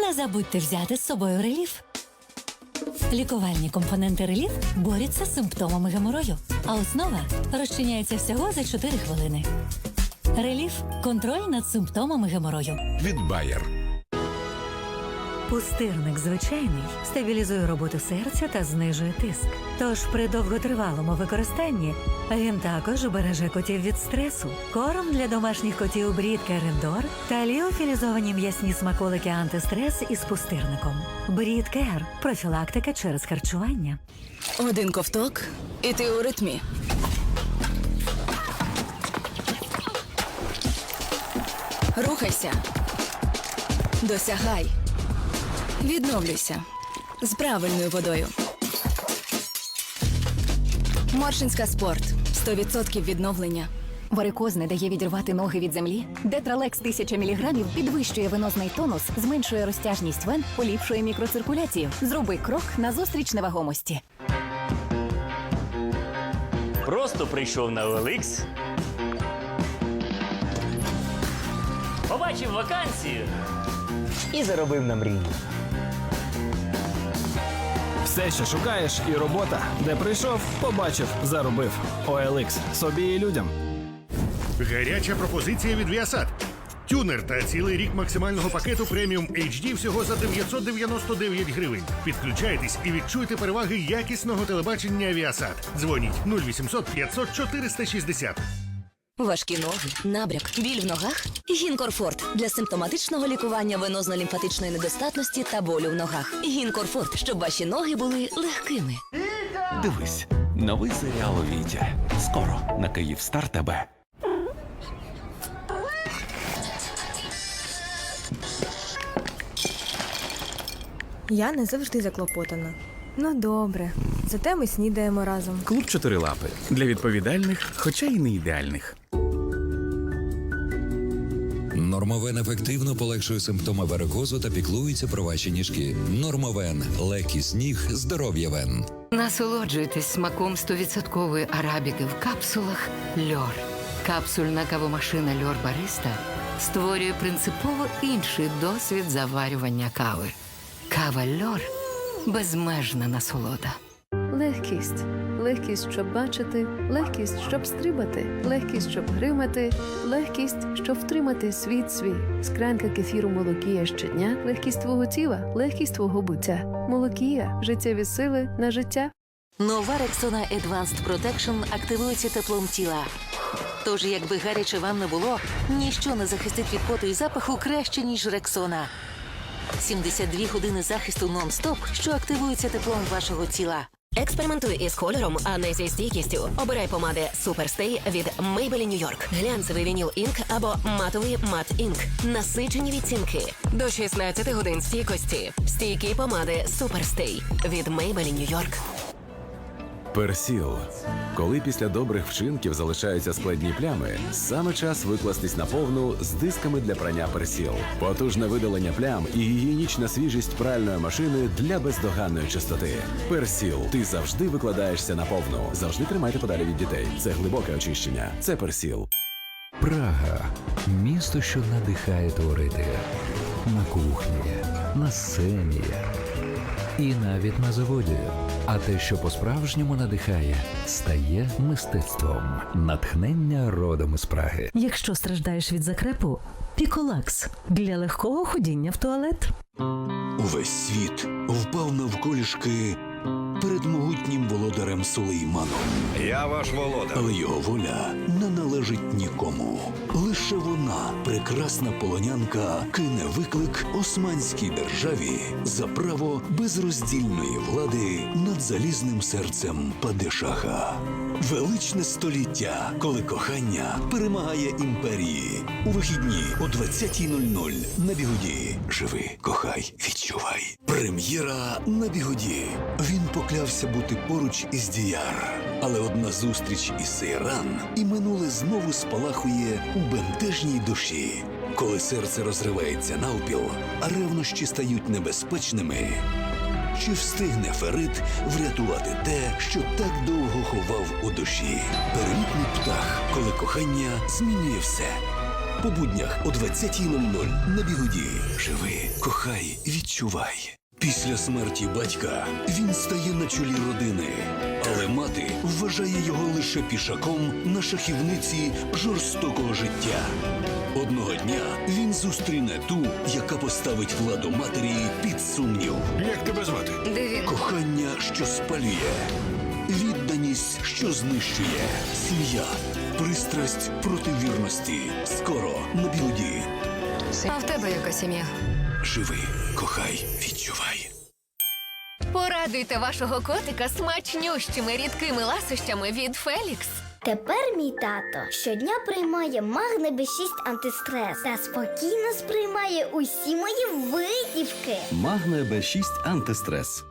Не забудьте взяти з собою реліф. Лікувальні компоненти реліф борються з симптомами геморою, а основа розчиняється всього за 4 хвилини. Реліф контроль над симптомами геморою. від Bayer. Пустирник звичайний стабілізує роботу серця та знижує тиск. Тож при довготривалому використанні він також убереже котів від стресу. Корм для домашніх котів Брід Керендор та ліофілізовані м'ясні смаколики антистрес із пустирником. Брід Кер профілактика через харчування. Один ковток, і ти у ритмі. Рухайся. Досягай. Відновлюйся. З правильною водою. Моршинська спорт. 100% відновлення. Варикоз не дає відірвати ноги від землі. Детралекс 1000 мг підвищує венозний тонус, зменшує розтяжність вен, поліпшує мікроциркуляцію. Зроби крок назустріч невагомості. Просто прийшов на OLX. Побачив вакансію. І заробив на мрію. Все, що шукаєш, і робота, де прийшов, побачив, заробив. OLX. собі і людям. Гаряча пропозиція від Viasat. Тюнер та цілий рік максимального пакету преміум HD всього за 999 гривень. Підключайтесь і відчуйте переваги якісного телебачення Viasat. Дзвоніть 0800 500 460. Важкі ноги, набряк, біль в ногах. Гінкорфорт для симптоматичного лікування венозно-лімфатичної недостатності та болю в ногах. Гінкорфорт, щоб ваші ноги були легкими. Дивись, новий серіал Вітя. Скоро на Київстар ТБ. Я не завжди заклопотана. Ну добре, зате ми снідаємо разом. Клуб чотирилапи для відповідальних, хоча й не ідеальних. Нормовен ефективно полегшує симптоми варикозу та піклується про ваші ніжки. Нормовен легкість ніг, здоров'я вен. Насолоджуйтесь смаком 100% арабіки в капсулах Льор. Капсульна кавомашина Льор Бариста створює принципово інший досвід заварювання кави. Кава Льор безмежна насолода. Легкість. Легкість, щоб бачити, легкість, щоб стрибати, легкість, щоб гримати, легкість, щоб втримати світ свій. Склянка кефіру молокія щодня, легкість твого тіла, легкість твого буття. Молокія життєві сили на життя. Нова Рексона Advanced Protection активується теплом тіла. Тож, якби гаряче вам не було, ніщо не захистить від поту і запаху краще, ніж Рексона. 72 години захисту нон-стоп, що активується теплом вашого тіла. Експериментуй із кольором, а не зі стійкістю. Обирай помади Суперстей від Maybelline New York. Глянцевий вініл інк або матовий мат інк. Насичені відцінки. До 16 годин стійкості. Стійкі помади Суперстей від Maybelline New York. Персіл. Коли після добрих вчинків залишаються складні плями, саме час викластись на повну з дисками для прання персіл. Потужне видалення плям і гігієнічна свіжість пральної машини для бездоганної чистоти. Персіл. Ти завжди викладаєшся на повну. Завжди тримайте подалі від дітей. Це глибоке очищення. Це персіл. Прага місто, що надихає творити на кухні, на сцені і навіть на заводі. А те, що по-справжньому надихає, стає мистецтвом. Натхнення родом із Праги. Якщо страждаєш від закрепу, піколакс для легкого ходіння в туалет. Увесь світ впав навколішки перед могутнім володарем Сулейманом. Я ваш володар. Але його воля не належить нікому. Лише вона, прекрасна полонянка, кине виклик османській державі за право безроздільної влади над залізним серцем Падишаха. Величне століття, коли кохання перемагає імперії. У вихідні о 20.00 на бігуді. Живи, кохай, відчувай. Прем'єра на бігуді. Він поклявся бути поруч із Діяр. Але одна зустріч із Сейран і минуле знову спалахує у бентежній душі. Коли серце розривається навпіл, а ревнощі стають небезпечними. Чи встигне Ферит врятувати те, що так довго ховав у душі? Перелітний птах, коли кохання змінює все. По буднях о 20.00 на бігоді. Живи, кохай, відчувай. Після смерті батька він стає на чолі родини, але мати вважає його лише пішаком на шахівниці жорстокого життя. Одного дня він зустріне ту, яка поставить владу матері під сумнів. Як тебе звати? Кохання, що спалює, відданість, що знищує, сім'я, пристрасть проти вірності. Скоро на білоді. А в тебе яка сім'я? Живи, кохай, відчувай. Порадуйте вашого котика смачнющими рідкими ласощами від Фелікс. Тепер мій тато щодня приймає магне Б6 антистрес та спокійно сприймає усі мої витівки. Магне Б6 антистрес.